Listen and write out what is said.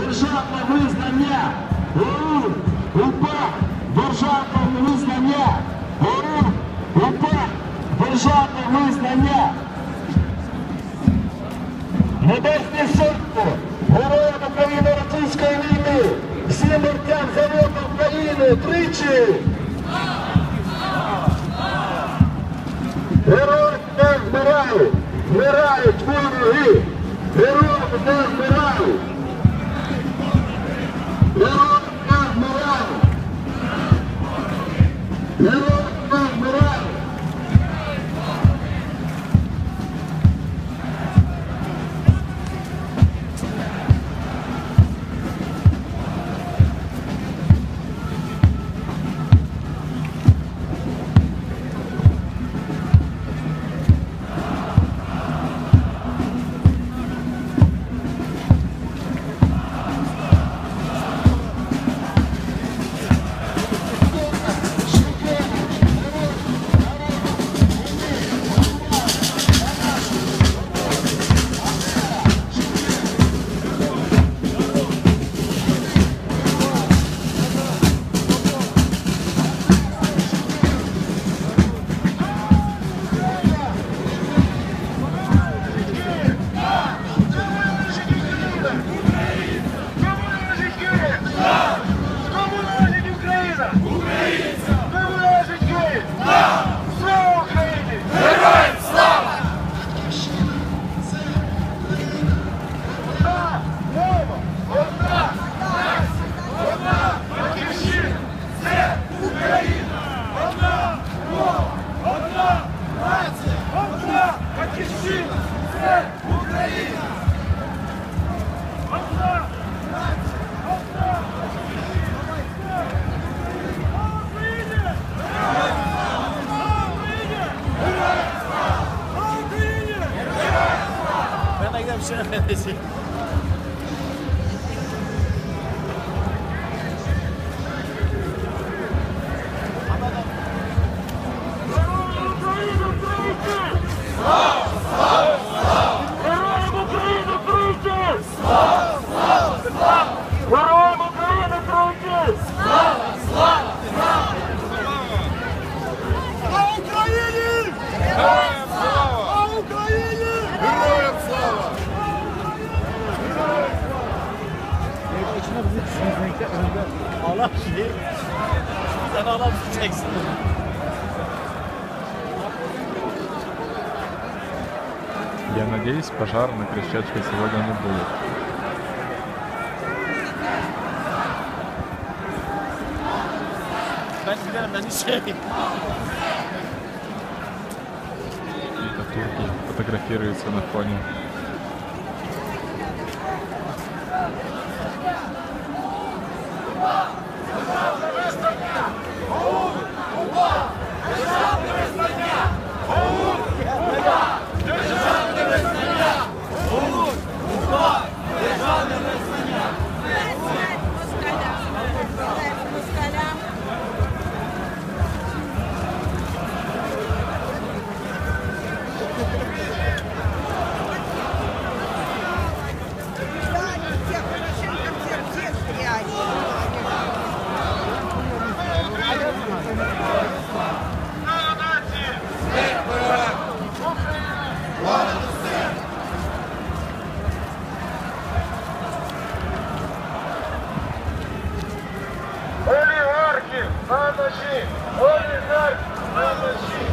державне визнання. УПА, державне визнання. УПА, державне визнання. Небесне сотко, героям України російської війни, всім борцям за волю України, тричі! Герої не вмирають, вмирають вороги, герої не вмирають. Одна нація! Одна батьківщина! Це Україна! Одна нація! Одна Ben de gidelim şuna benzesin. Героям Allah şey. Sen Allah tutacaksın. Я надеюсь, пожар на Крещатской сегодня не будет. Ben giderim ben şey. Какие-то турки фотографируются на фоне. Anlaşın. Oyunlar anlaşın.